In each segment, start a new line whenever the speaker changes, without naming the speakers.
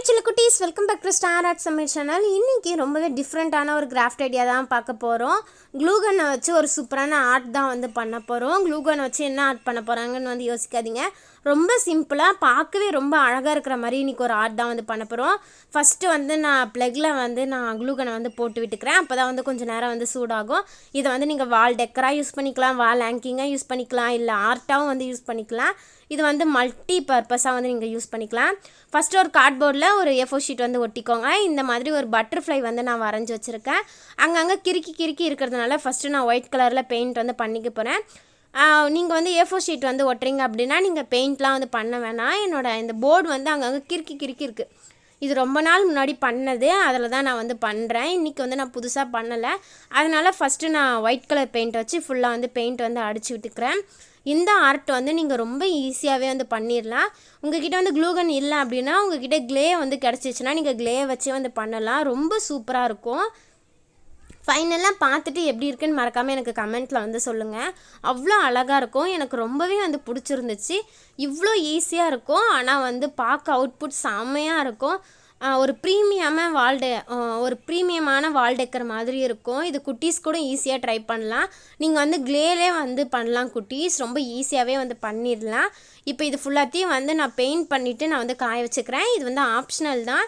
Hi சில குட்டீஸ் welcome back to Star Art சமையல் சேனல் இன்றைக்கி ரொம்பவே டிஃப்ரெண்ட்டான ஒரு கிராஃப்ட் ஐடியா தான் பார்க்க போகிறோம் க்ளூகனை வச்சு ஒரு சூப்பரான ஆர்ட் தான் வந்து பண்ண போகிறோம் க்ளூகனை வச்சு என்ன ஆர்ட் பண்ண போகிறாங்கன்னு வந்து யோசிக்காதீங்க. ரொம்ப சிம்பிளாக பார்க்கவே ரொம்ப அழகாக இருக்கிற மாதிரி இன்றைக்கி ஒரு ஆர்ட் தான் வந்து பண்ண போகிறோம் ஃபஸ்ட்டு வந்து நான் ப்ளக்கில் வந்து நான் க்ளூகனை வந்து போட்டு விட்டுக்கிறேன். அப்போ தான் வந்து கொஞ்சம் நேரம் வந்து சூடாகும். இதை வந்து நீங்கள் வால் டெக்கராக யூஸ் பண்ணிக்கலாம் வால் ஹேங்கிங்காக யூஸ் பண்ணிக்கலாம் இல்லை ஆர்ட்டாகவும் வந்து யூஸ் பண்ணிக்கலாம். இது வந்து மல்டி பர்பஸாக வந்து நீங்கள் யூஸ் பண்ணிக்கலாம். ஃபஸ்ட்டு ஒரு கார்ட்போர்டில் ஒரு ஏஃபோ ஷீட் வந்து ஒட்டிக்கோங்க. இந்த மாதிரி ஒரு பட்டர்ஃப்ளை வந்து நான் வரைஞ்சி வச்சுருக்கேன். அங்கங்கே கிறுக்கி கிறுக்கி இருக்கிறதுனால ஃபஸ்ட்டு நான் ஒயிட் கலரில் பெயிண்ட் வந்து பண்ணிக்க போகிறேன் நீங்கள் வந்து ஏஃபோ ஷீட் வந்து ஒட்டுறீங்க அப்படின்னா நீங்கள் பெயிண்ட்லாம் வந்து பண்ண வேணாம். என்னோடய இந்த போர்டு வந்து அங்கங்கே கிறுக்கி கிறுக்கி இருக்குது இது ரொம்ப நாள் முன்னாடி பண்ணது. அதில் தான் நான் வந்து பண்ணுறேன் இன்றைக்கி வந்து நான் புதுசாக பண்ணலை. அதனால் ஃபஸ்ட்டு நான் ஒயிட் கலர் பெயிண்ட் வச்சு ஃபுல்லாக வந்து பெயிண்ட் வந்து அடிச்சு விட்டுக்கிறேன். இந்த ஆர்ட் வந்து நீங்கள் ரொம்ப ஈஸியாகவே வந்து பண்ணிடலாம் உங்ககிட்ட வந்து க்ளூகன் இல்லை அப்படின்னா உங்ககிட்ட க்ளே வந்து கிடச்சிச்சின்னா நீங்கள் க்ளே வச்சு வந்து பண்ணலாம். ரொம்ப சூப்பராக இருக்கும். ஃபைனலாக பார்த்துட்டு எப்படி இருக்குன்னு மறக்காமல் எனக்கு கமெண்ட்டில் வந்து சொல்லுங்கள் அவ்வளோ அழகாக இருக்கும். எனக்கு ரொம்பவே வந்து பிடிச்சிருந்துச்சு. இவ்வளோ ஈஸியாக இருக்கும். ஆனால் வந்து பார்க்க அவுட்புட் செம்மையாக இருக்கும். ஒரு ப்ரீமியமாக வால்டு ஒரு ப்ரீமியமான வால் டெக்கர் மாதிரி இருக்கும். இது குட்டீஸ் கூட ஈஸியாக ட்ரை பண்ணலாம். நீங்கள் வந்து க்ளேலே வந்து பண்ணலாம் குட்டீஸ். ரொம்ப ஈஸியாகவே வந்து பண்ணிடலாம் இப்போ இது ஃபுல்லாத்தையும் வந்து நான் பெயிண்ட் பண்ணிவிட்டு நான் வந்து காய வச்சுக்கிறேன். இது வந்து ஆப்ஷனல் தான்.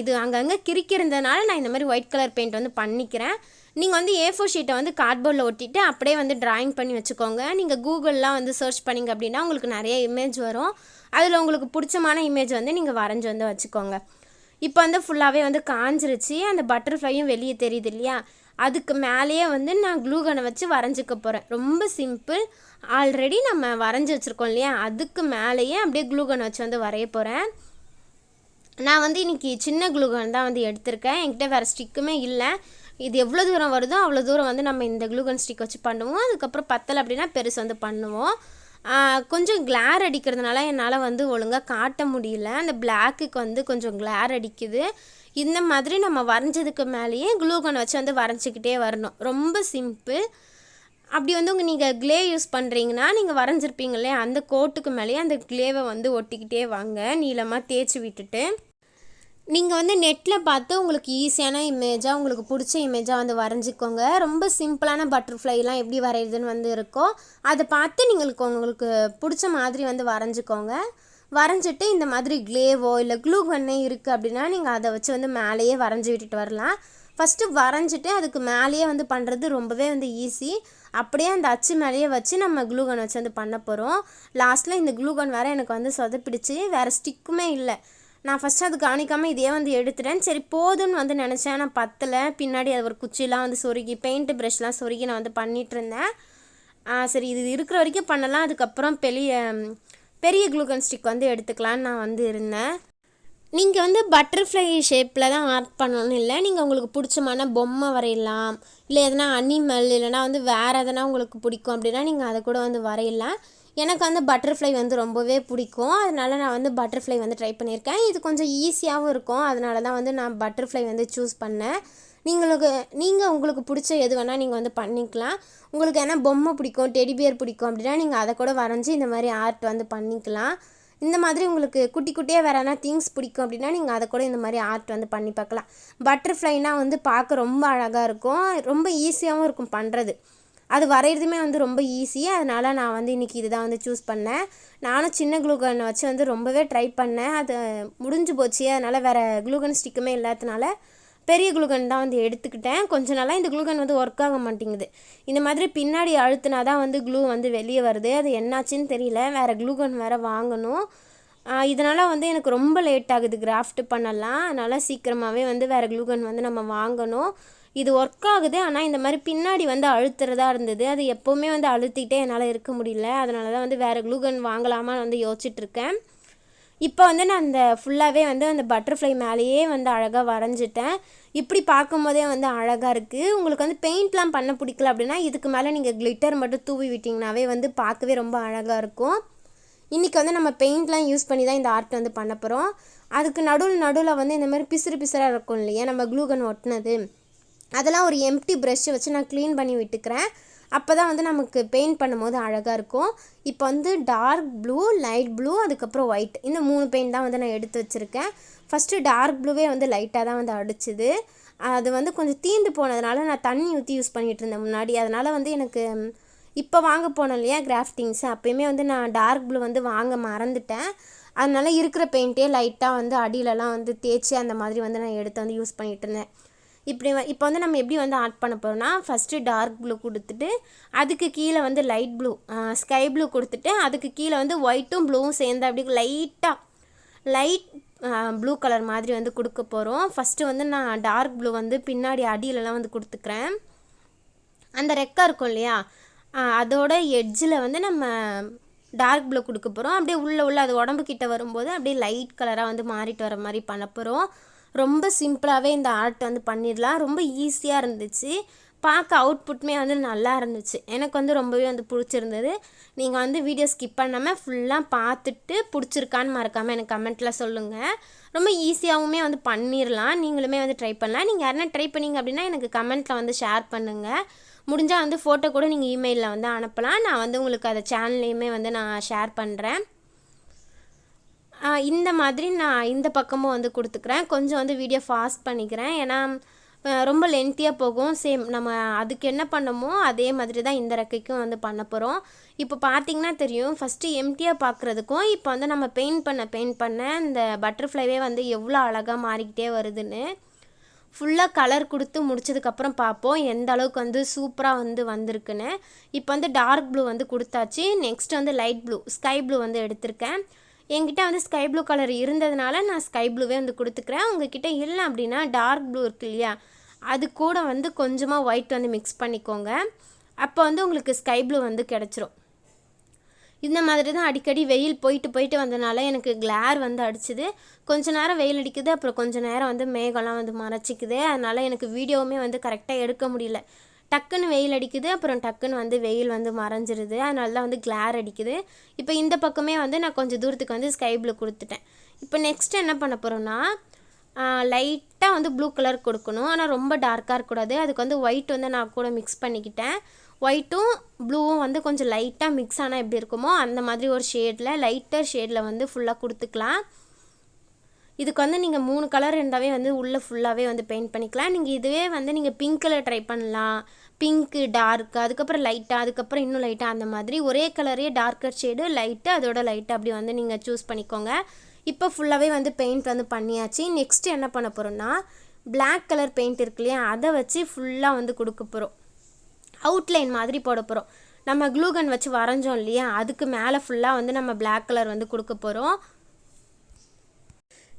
இது அங்கங்கே கிறுக்கிருந்ததுனால நான் இந்த மாதிரி ஒயிட் கலர் பெயிண்ட் வந்து பண்ணிக்கிறேன். நீங்கள் வந்து ஏ ஃபோர் ஷீட்டை வந்து கார்ட்போர்டில் ஒட்டிட்டு அப்படியே வந்து டிராயிங் பண்ணி வச்சுக்கோங்க. நீங்கள் கூகுள்லாம் வந்து சர்ச் பண்ணிங்க அப்படின்னா உங்களுக்கு நிறைய இமேஜ் வரும். அதில் உங்களுக்கு பிடிச்சமான இமேஜ் வந்து நீங்கள் வரைஞ்சி வந்து வச்சுக்கோங்க. இப்போ வந்து ஃபுல்லாகவே வந்து காஞ்சிருச்சு. அந்த பட்டர்ஃப்ளையும் வெளியே தெரியுது இல்லையா? அதுக்கு மேலேயே வந்து நான் க்ளூகனை வச்சு வரைஞ்சிக்க போகிறேன் ரொம்ப சிம்பிள் ஆல்ரெடி நம்ம வரைஞ்சி வச்சுருக்கோம் இல்லையா? அதுக்கு மேலேயே அப்படியே க்ளூகனை வச்சு வந்து வரைய போகிறேன் நான் வந்து இன்றைக்கி சின்ன க்ளூகன் தான் வந்து எடுத்திருக்கேன். என்கிட்ட வேறு ஸ்டிக்குமே இல்லை. இது எவ்வளோ தூரம் வருதோ அவ்வளோ தூரம் வந்து நம்ம இந்த க்ளூகன் ஸ்டிக் வச்சு பண்ணுவோம். அதுக்கப்புறம் பத்தலை அப்படின்னா பெருசு வந்து பண்ணுவோம். கொஞ்சம் கிளார் அடிக்கிறதுனால என்னால் வந்து ஒழுங்காக காட்ட முடியல. அந்த பிளாக்குக்கு வந்து கொஞ்சம் கிளார் அடிக்குது. இந்த மாதிரி நம்ம வரைஞ்சதுக்கு மேலேயே குளூகன் வச்சு வந்து வரைஞ்சிக்கிட்டே வரணும். ரொம்ப சிம்பிள் அப்படி வந்து உங்கள் நீங்கள் க்ளே யூஸ் பண்ணுறீங்கன்னா நீங்கள் வரைஞ்சிருப்பீங்க இல்லையா? அந்த கோட்டுக்கு மேலேயே அந்த க்ளேவை வந்து ஒட்டிக்கிட்டே வாங்க. நீளமாக தேய்ச்சி விட்டுட்டு. நீங்கள் வந்து நெட்டில் பார்த்து உங்களுக்கு ஈஸியான இமேஜாக உங்களுக்கு பிடிச்ச இமேஜாக வந்து வரைஞ்சிக்கோங்க. ரொம்ப சிம்பிளான பட்டர்ஃப்ளைலாம் எப்படி வரையுதுன்னு வந்து இருக்கோ அதை பார்த்து நீங்களுக்கு உங்களுக்கு பிடிச்ச மாதிரி வந்து வரைஞ்சிக்கோங்க. வரைஞ்சிட்டு இந்த மாதிரி க்ளேவோ இல்லை க்ளூ கன்னே இருக்குது அப்படின்னா நீங்கள் அதை வச்சு வந்து மேலேயே வரைஞ்சி விட்டுட்டு வரலாம். ஃபஸ்ட்டு வரைஞ்சிட்டு அதுக்கு மேலேயே வந்து பண்ணுறது ரொம்பவே வந்து ஈஸி அப்படியே அந்த அச்சு மேலேயே வச்சு நம்ம க்ளூகன் வச்சு வந்து பண்ண போகிறோம் லாஸ்ட்டில் இந்த க்ளூகன் வேறு எனக்கு வந்து சொதப்பிடிச்சு. வேறு ஸ்டிக்குமே இல்லை. நான் ஃபஸ்ட்டு அது கவனிக்காமல் இதே வந்து எடுத்துட்டேன். சரி போதும்னு வந்து நினச்சேன். நான் பத்தலை. பின்னாடி அது ஒரு குச்சிலாம் வந்து சொருகி பெயிண்ட் ப்ரஷ்லாம் சொருகி நான் வந்து பண்ணிகிட்டு இருந்தேன். சரி இது இருக்கிற வரைக்கும் பண்ணலாம். அதுக்கப்புறம் பெரிய பெரிய க்ளூகன் ஸ்டிக் வந்து எடுத்துக்கலான்னு நான் வந்து இருந்தேன். நீங்கள் வந்து பட்டர்ஃப்ளை ஷேப்பில் தான் ஆர்ட் பண்ணணும்னு இல்லை. நீங்கள் உங்களுக்கு பிடிச்சமான பொம்மை வரையலாம். இல்லை எதனா அனிமல் இல்லைனா வந்து வேறு எதனா உங்களுக்கு பிடிக்கும் அப்படின்னா நீங்கள் அதை கூட வந்து வரையலாம். எனக்கு வந்து பட்டர்ஃப்ளை வந்து ரொம்பவே பிடிக்கும். அதனால நான் வந்து பட்டர்ஃப்ளை வந்து ட்ரை பண்ணியிருக்கேன். இது கொஞ்சம் ஈஸியாகவும் இருக்கும். அதனால தான் வந்து நான் பட்டர்ஃப்ளை வந்து சூஸ் பண்ணேன். நீங்களுக்கு நீங்கள் உங்களுக்கு பிடிச்ச எது வேணால் நீங்கள் வந்து பண்ணிக்கலாம். உங்களுக்கு என்ன பொம்மை பிடிக்கும் டெடிபியர் பிடிக்கும் அப்படின்னா நீங்கள் அதை கூட வரைஞ்சி இந்த மாதிரி ஆர்ட் வந்து பண்ணிக்கலாம். இந்த மாதிரி உங்களுக்கு குட்டி குட்டியாக வேறு எதனா திங்ஸ் பிடிக்கும் அப்படின்னா நீங்கள் அதை கூட இந்த மாதிரி ஆர்ட் வந்து பண்ணி பார்க்கலாம். பட்டர்ஃப்ளைனால் வந்து பார்க்க ரொம்ப அழகாக இருக்கும். ரொம்ப ஈஸியாகவும் இருக்கும் பண்ணுறது அது வரைகிறதுமே வந்து ரொம்ப ஈஸி அதனால் நான் வந்து இன்றைக்கி இதுதான் வந்து சூஸ் பண்ணேன். நானும் சின்ன க்ளூகன் வச்சு வந்து ரொம்பவே ட்ரை பண்ணேன். அது முடிஞ்சு போச்சு. அதனால் வேறு குளூகன் ஸ்டிக்குமே இல்லாததுனால பெரிய க்ளூகன் தான் வந்து எடுத்துக்கிட்டேன். கொஞ்ச நாளாக இந்த குளுகன் வந்து ஒர்க் ஆக மாட்டேங்குது. இந்த மாதிரி பின்னாடி அழுத்தினா தான் வந்து க்ளூ வந்து வெளியே வருது. அது என்னாச்சுன்னு தெரியல. வேறு க்ளூகன் வேறு வாங்கணும். இதனால் வந்து எனக்கு ரொம்ப லேட் ஆகுது கிராஃப்ட் பண்ணலாம். அதனால் சீக்கிரமாகவே வந்து வேறு க்ளூகன் வந்து நம்ம வாங்கணும். இது ஒர்க் ஆகுது. ஆனால் இந்த மாதிரி பின்னாடி வந்து அழுத்துறதா இருந்தது. அது எப்போவுமே வந்து அழுத்திட்டே என்னால் இருக்க முடியல. அதனால தான் வந்து வேறு க்ளூகன் வாங்கலாமான்னு வந்து யோசிச்சுட்ருக்கேன் இப்போ வந்து நான் அந்த ஃபுல்லாகவே வந்து அந்த பட்டர்ஃப்ளை மேலேயே வந்து அழகாக வரைஞ்சிட்டேன். இப்படி பார்க்கும்போதே வந்து அழகாக இருக்குது உங்களுக்கு வந்து பெயிண்ட்லாம் பண்ண பிடிக்கல அப்படின்னா இதுக்கு மேலே நீங்கள் கிளிட்டர் மட்டும் தூவி விட்டிங்கனாவே வந்து பார்க்கவே ரொம்ப அழகாக இருக்கும். இன்றைக்கி வந்து நம்ம பெயிண்ட்லாம் யூஸ் பண்ணி தான் இந்த ஆர்ட் வந்து பண்ண போகிறோம் அதுக்கு நடுவில் நடுவில் வந்து இந்த மாதிரி பிசுறு பிசுறாக இருக்கும் இல்லையா? நம்ம க்ளூகன் ஒட்டினது. அதெல்லாம் ஒரு எம்டி ப்ரெஷ்ஷை வச்சு நான் க்ளீன் பண்ணி விட்டுக்கிறேன். அப்போ தான் வந்து நமக்கு பெயிண்ட் பண்ணும்போது அழகாக இருக்கும். இப்போ வந்து டார்க் ப்ளூ லைட் ப்ளூ அதுக்கப்புறம் ஒயிட் இந்த மூணு பெயிண்ட் தான் வந்து நான் எடுத்து வச்சுருக்கேன். ஃபஸ்ட்டு டார்க் ப்ளூவே வந்து லைட்டாக தான் வந்து அடிச்சுது. அது வந்து கொஞ்சம் தீந்து போனதுனால நான் தண்ணி ஊற்றி யூஸ் பண்ணிகிட்டு இருந்தேன் முன்னாடி. அதனால் வந்து எனக்கு இப்போ வாங்க போனோம் இல்லையா கிராஃப்டிங்ஸ் அப்போயுமே வந்து நான் டார்க் ப்ளூ வந்து வாங்க மறந்துட்டேன். அதனால் இருக்கிற பெயிண்ட்டே லைட்டாக வந்து அடியிலலாம் வந்து தேய்ச்சி அந்த மாதிரி வந்து நான் எடுத்து வந்து யூஸ் பண்ணிகிட்டு இருந்தேன். இப்படி இப்போ வந்து நம்ம எப்படி வந்து ஆட் பண்ண போகிறோம்னா ஃபஸ்ட்டு டார்க் ப்ளூ கொடுத்துட்டு அதுக்கு கீழே வந்து லைட் ப்ளூ ஸ்கை ப்ளூ கொடுத்துட்டு அதுக்கு கீழே வந்து ஒயிட்டும் ப்ளூவும் சேர்ந்து அப்படி லைட்டாக லைட் ப்ளூ கலர் மாதிரி வந்து கொடுக்க போகிறோம் ஃபஸ்ட்டு வந்து நான் டார்க் ப்ளூ வந்து பின்னாடி அடியிலலாம் வந்து கொடுத்துக்கிறேன். அந்த ரெக்கா இருக்கும் இல்லையா? அதோட எட்ஜில் வந்து நம்ம டார்க் ப்ளூ கொடுக்க போகிறோம் அப்படியே உள்ளே உள்ளே அது உடம்பு கிட்ட வரும்போது அப்படியே லைட் கலராக வந்து மாறிட்டு வர மாதிரி பண்ண போகிறோம் ரொம்ப சிம்பிளாகவே இந்த ஆர்ட் வந்து பண்ணிடலாம். ரொம்ப ஈஸியாக இருந்துச்சு. பார்க்க அவுட்புட்டுமே வந்து நல்லா இருந்துச்சு. எனக்கு வந்து ரொம்பவே வந்து பிடிச்சிருந்தது. நீங்கள் வந்து வீடியோ ஸ்கிப் பண்ணாமல் ஃபுல்லாக பார்த்துட்டு பிடிச்சிருக்கான்னு மறக்காமல் எனக்கு கமெண்ட்டில் சொல்லுங்கள் ரொம்ப ஈஸியாகவுமே வந்து பண்ணிடலாம். நீங்களுமே வந்து ட்ரை பண்ணலாம். நீங்கள் யாருன்னா ட்ரை பண்ணீங்க அப்படின்னா எனக்கு கமெண்ட்டில் வந்து ஷேர் பண்ணுங்கள் முடிஞ்சால் வந்து ஃபோட்டோ கூட நீங்கள் இமெயிலில் வந்து அனுப்பலாம். நான் வந்து உங்களுக்கு அதை சேனல்லையுமே வந்து நான் ஷேர் பண்ணுறேன் இந்த மாதிரி நான் இந்த பக்கமும் வந்து கொடுத்துக்கிறேன். கொஞ்சம் வந்து வீடியோ ஃபாஸ்ட் பண்ணிக்கிறேன். ஏன்னா ரொம்ப லென்த்தியாக போகும். சேம் நம்ம அதுக்கு என்ன பண்ணமோ அதே மாதிரி தான் இந்த ரெக்கைக்கும் வந்து பண்ண போகிறோம் இப்போ பார்த்தீங்கன்னா தெரியும் ஃபஸ்ட்டு எம்டியாக பார்க்குறதுக்கும் இப்போ வந்து நம்ம பெயிண்ட் பண்ண பெயிண்ட் பண்ண இந்த பட்டர்ஃப்ளைவே வந்து எவ்வளோ அழகாக மாறிக்கிட்டே வருதுன்னு ஃபுல்லாக கலர் கொடுத்து முடிச்சதுக்கப்புறம் பார்ப்போம் எந்த அளவுக்கு வந்து சூப்பராக வந்து வந்திருக்குன்னு. இப்போ வந்து டார்க் ப்ளூ வந்து கொடுத்தாச்சு. நெக்ஸ்ட் வந்து லைட் ப்ளூ ஸ்கை ப்ளூ வந்து எடுத்திருக்கேன். என்கிட்ட வந்து ஸ்கை ப்ளூ கலர் இருந்ததுனால நான் ஸ்கை ப்ளூவே வந்து கொடுத்துக்கிறேன். உங்ககிட்ட இல்லை அப்படின்னா டார்க் ப்ளூ இருக்கு இல்லையா? அது கூட வந்து கொஞ்சமாக ஒயிட் வந்து மிக்ஸ் பண்ணிக்கோங்க. அப்போ வந்து உங்களுக்கு ஸ்கை ப்ளூ வந்து கிடச்சிரும். இந்த மாதிரி தான் அடிக்கடி வெயில் போயிட்டு போயிட்டு வந்தனால எனக்கு கிளார் வந்து அடிச்சுது. கொஞ்ச நேரம் வெயில் அடிக்குது அப்புறம் கொஞ்ச நேரம் வந்து மேகம்லாம் வந்து மறைச்சிக்குது. அதனால் எனக்கு வீடியோவுமே வந்து கரெக்டாக எடுக்க முடியல. டக்குன்னு வெயில் அடிக்குது அப்புறம் டக்குன்னு வந்து வெயில் வந்து மறைஞ்சிருது. அதனால தான் வந்து கிளார் அடிக்குது. இப்போ இந்த பக்கமே வந்து நான் கொஞ்சம் தூரத்துக்கு வந்து ஸ்கை ப்ளூ கொடுத்துட்டேன். இப்போ நெக்ஸ்ட் என்ன பண்ண போகிறோன்னா லைட்டாக வந்து ப்ளூ கலர் கொடுக்கணும். ஆனால் ரொம்ப டார்க்காக இருக்கக்கூடாது அதுக்கு வந்து ஒயிட் வந்து நான் கூட மிக்ஸ் பண்ணிக்கிட்டேன். ஒயிட்டும் ப்ளூவும் வந்து கொஞ்சம் லைட்டாக மிக்ஸ் ஆனால் எப்படி இருக்குமோ அந்த மாதிரி ஒரு ஷேடில் லைட்டர் ஷேடில் வந்து ஃபுல்லாக கொடுத்துக்கலாம். இதுக்கு வந்து நீங்கள் மூணு கலர் இருந்தாவே வந்து உள்ளே ஃபுல்லாகவே வந்து பெயிண்ட் பண்ணிக்கலாம். நீங்கள் இதுவே வந்து நீங்கள் பிங்க் கலர் ட்ரை பண்ணலாம். பிங்க்கு டார்க் அதுக்கப்புறம் லைட்டாக அதுக்கப்புறம் இன்னும் லைட்டாக அந்த மாதிரி ஒரே கலரே டார்க்கர் ஷேடு லைட்டு அதோட லைட்டு அப்படி வந்து நீங்கள் சூஸ் பண்ணிக்கோங்க. இப்போ ஃபுல்லாகவே வந்து பெயிண்ட் வந்து பண்ணியாச்சு. நெக்ஸ்ட் என்ன பண்ண போகிறோம்னா பிளாக் கலர் பெயிண்ட் இருக்கு இல்லையா அதை வச்சு ஃபுல்லாக வந்து கொடுக்க போகிறோம் அவுட்லைன் மாதிரி போட போகிறோம் நம்ம க்ளூகன் வச்சு வரைஞ்சோம் இல்லையா அதுக்கு மேலே ஃபுல்லாக வந்து நம்ம பிளாக் கலர் வந்து கொடுக்க போகிறோம்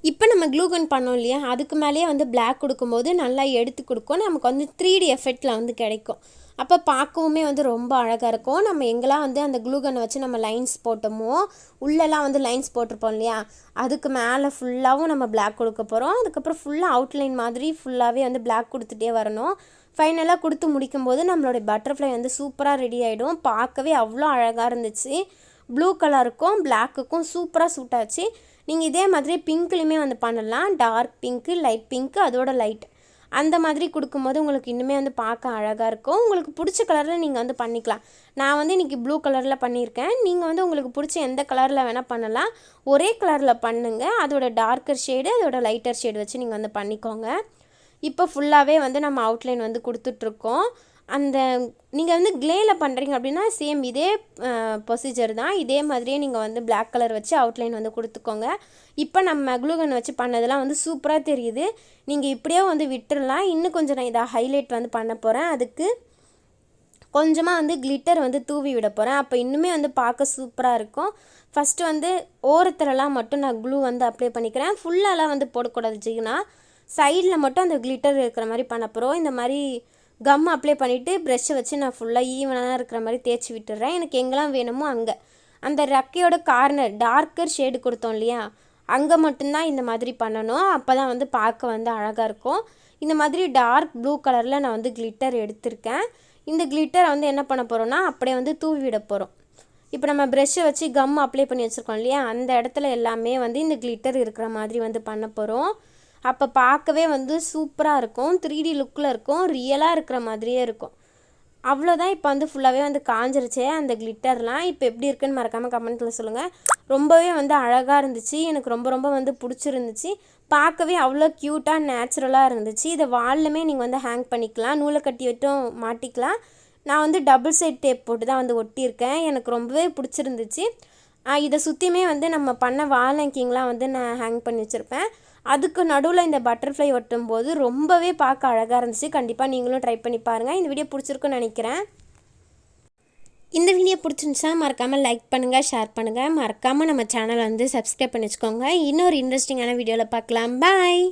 இப்போ நம்ம க்ளூகன் பண்ணோம் இல்லையா? அதுக்கு மேலேயே வந்து பிளாக் கொடுக்கும்போது நல்லா எடுத்து கொடுக்கும். நமக்கு வந்து த்ரீ டி எஃபெக்டில் வந்து கிடைக்கும். அப்போ பார்க்கவுமே வந்து ரொம்ப அழகாக இருக்கும். நம்ம எங்கெல்லாம் வந்து அந்த க்ளூகனை வச்சு நம்ம லைன்ஸ் போட்டோமோ உள்ளெல்லாம் வந்து லைன்ஸ் போட்டிருப்போம் இல்லையா? அதுக்கு மேலே ஃபுல்லாகவும் நம்ம பிளாக் கொடுக்க போகிறோம் அதுக்கப்புறம் ஃபுல்லாக அவுட்லைன் மாதிரி ஃபுல்லாகவே வந்து பிளாக் கொடுத்துட்டே வரணும். ஃபைனலாக கொடுத்து முடிக்கும்போது நம்மளோட பட்டர்ஃப்ளை வந்து சூப்பராக ரெடி ஆகிடும் பார்க்கவே அவ்வளோ அழகாக இருந்துச்சு. ப்ளூ கலருக்கும் பிளாக்குக்கும் சூப்பராக சூட் ஆச்சு. நீங்கள் இதே மாதிரி பிங்க்லேயுமே வந்து பண்ணலாம். டார்க் பிங்க்கு லைட் பிங்க்கு அதோட லைட். அந்த மாதிரி கொடுக்கும்போது உங்களுக்கு இன்னுமே வந்து பார்க்க அழகாக இருக்கும். உங்களுக்கு பிடிச்ச கலரில் நீங்கள் வந்து பண்ணிக்கலாம். நான் வந்து இன்றைக்கி ப்ளூ கலரில் பண்ணியிருக்கேன். நீங்கள் வந்து உங்களுக்கு பிடிச்ச எந்த கலரில் வேணால் பண்ணலாம். ஒரே கலரில் பண்ணுங்கள் அதோட டார்க்கர் ஷேடு அதோட லைட்டர் ஷேடு வச்சு நீங்கள் வந்து பண்ணிக்கோங்க. இப்போ ஃபுல்லாகவே வந்து நம்ம அவுட்லைன் வந்து கொடுத்துட்ருக்கோம் அந்த நீங்கள் வந்து க்ளேயில் பண்ணுறீங்க அப்படின்னா சேம் இதே ப்ரொசீஜர் தான். இதே மாதிரியே நீங்கள் வந்து பிளாக் கலர் வச்சு அவுட்லைன் வந்து கொடுத்துக்கோங்க. இப்போ நம்ம க்ளூகன் வச்சு பண்ணதெல்லாம் வந்து சூப்பராக தெரியுது. நீங்கள் இப்படியே வந்து விட்டுடலாம் இன்னும் கொஞ்சம் நான் இதை ஹைலைட் வந்து பண்ண போகிறேன் அதுக்கு கொஞ்சமாக வந்து கிளிட்டர் வந்து தூவி விட போகிறேன் அப்போ இன்னுமே வந்து பார்க்க சூப்பராக இருக்கும். ஃபஸ்ட்டு வந்து ஓரத்துலலாம் மட்டும் நான் க்ளூ வந்து அப்ளை பண்ணிக்கிறேன். ஃபுல்லாலாம் வந்து போடக்கூடாது ஜிகினா சைடில் மட்டும் அந்த கிளிட்டர் இருக்கிற மாதிரி பண்ண போகிறோம் இந்த மாதிரி கம் அப்ளை பண்ணிவிட்டு ப்ரெஷ்ஷை வச்சு நான் ஃபுல்லாக ஈவனாக இருக்கிற மாதிரி தேய்ச்சி விட்டுறேன். எனக்கு எங்கெல்லாம் வேணுமோ அங்கே. அந்த ரெக்கையோட கார்னர் டார்க்கர் ஷேடு கொடுத்தோம் இல்லையா? அங்கே மட்டும்தான் இந்த மாதிரி பண்ணணும். அப்போ தான் வந்து பார்க்க வந்து அழகாக இருக்கும். இந்த மாதிரி டார்க் ப்ளூ கலரில் நான் வந்து கிளிட்டர் எடுத்திருக்கேன். இந்த கிளிட்டரை வந்து என்ன பண்ண போகிறோன்னா அப்படியே வந்து தூவி விட போகிறோம் இப்போ நம்ம ப்ரெஷ்ஷை வச்சு கம் அப்ளை பண்ணி வச்சுருக்கோம் இல்லையா? அந்த இடத்துல எல்லாமே வந்து இந்த கிளிட்டர் இருக்கிற மாதிரி வந்து பண்ண போகிறோம் அப்போ பார்க்கவே வந்து சூப்பராக இருக்கும். த்ரீ டி லுக்கில் இருக்கும். ரியலாக இருக்கிற மாதிரியே இருக்கும். அவ்வளோதான் இப்போ வந்து ஃபுல்லாகவே வந்து காஞ்சிருச்சே. அந்த கிளிட்டர்லாம் இப்போ எப்படி இருக்குன்னு மறக்காமல் கமெண்ட்டில் சொல்லுங்கள் ரொம்பவே வந்து அழகாக இருந்துச்சு. எனக்கு ரொம்ப ரொம்ப வந்து பிடிச்சிருந்துச்சு. பார்க்கவே அவ்வளோ க்யூட்டாக நேச்சுரலாக இருந்துச்சு. இதை வால்லுமே நீங்கள் வந்து ஹேங் பண்ணிக்கலாம். நூலை கட்டி விட்டும் மாட்டிக்கலாம். நான் வந்து டபுள் சைட் டேப் போட்டு தான் வந்து ஒட்டியிருக்கேன். எனக்கு ரொம்பவே பிடிச்சிருந்துச்சு. இதை சுற்றியுமே வந்து நம்ம பண்ண வால் வந்து நான் ஹேங் பண்ணி வச்சுருப்பேன். அதுக்கு நடுவில் இந்த பட்டர்ஃப்ளை ஒட்டும் போது ரொம்பவே பார்க்க அழகாக இருந்துச்சு. கண்டிப்பாக நீங்களும் ட்ரை பண்ணி பாருங்கள் இந்த வீடியோ பிடிச்சிருக்குன்னு நினைக்கிறேன். இந்த வீடியோ பிடிச்சிருந்துச்சா மறக்காமல் லைக் பண்ணுங்கள் ஷேர் பண்ணுங்கள் மறக்காமல் நம்ம சேனலை வந்து சப்ஸ்கிரைப் பண்ணி வச்சுக்கோங்க. இன்னொரு இன்ட்ரெஸ்டிங்கான வீடியோவில் பார்க்கலாம். பாய்